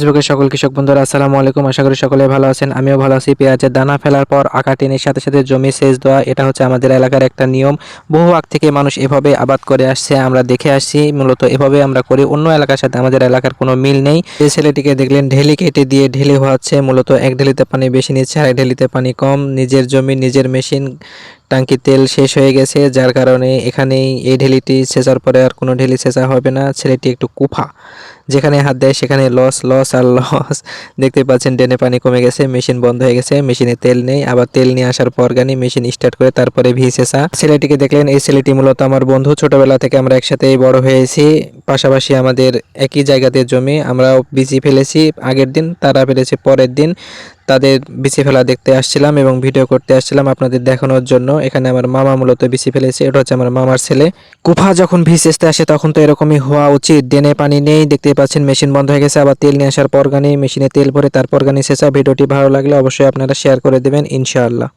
ফেসবুকের সকল কৃষক বন্ধুরা, আসসালামু আলাইকুম। আশা করি সকলে ভালো আছেন, আমিও ভালো আছি। পেঁয়াজের দানা ফেলার পর আঁকা টেনের সাথে সাথে জমি সেচ দেওয়া, এটা হচ্ছে আমাদের এলাকার একটা নিয়ম। বহু আগ থেকে মানুষ এভাবে আবাদ করে আসছে, আমরা দেখে আসছি। মূলত এভাবে আমরা করি, অন্য এলাকার সাথে আমাদের এলাকার কোনো মিল নেই। এই ছেলেটিকে দেখলেন, ঢেলি কেটে দিয়ে ঢেলি হওয়াচ্ছে, মূলত এক ঢেলিতে পানি বেশি নিচ্ছে আর এক ঢেলিতে পানি কম। নিজের জমি, নিজের মেশিন টাঙ্কি তেল শেষ হয়ে গেছে, যার কারণে এখানেই এই ঢেলিটি ছেঁচার পরে আর কোনো ঢেলি ছেঁচা হবে না। ছেলেটি একটু কুফা। যেখানে হাত দেয় সেখানে লস লস আর লস। দেখতে পাচ্ছেন ডেনে পানি কমে গেছে, মেশিন বন্ধ হয়ে গেছে, মেশিনে তেল নেই। আবার তেল নিয়ে আসার পর গানি মেশিন স্টার্ট করে তারপরে ভি ছেঁচা ছেলেটিকে দেখলেন, এই ছেলেটি মূলত আমার বন্ধু। ছোটবেলা থেকে আমরা একসাথেই বড় হয়েছি। পাশাপাশি আমাদের একই জায়গাতে জমি আমরাও বিচি ফেলেছি। আগের দিন তারা ফেলেছে, পরের দিন তাদের বিচি ফেলা দেখতে আসছিলাম এবং ভিডিও করতে আসছিলাম আপনাদের দেখানোর জন্য। এখানে আমার মামা মূলত বিচি ফেলেছে, এটা হচ্ছে আমার মামার ছেলে। কুফা যখন ভিস আসতে আসে তখন তো এরকমই হওয়া উচিত। ডেনে পানি নেই দেখতে পাচ্ছেন মেশিন বন্ধ হয়ে গেছে, আবার তেল নিয়ে আসার পর গানি মেশিনে তেল ভরে তারপর গানি শেষা ভিডিওটি ভালো লাগলে অবশ্যই আপনারা শেয়ার করে দেবেন, ইনশাআল্লাহ।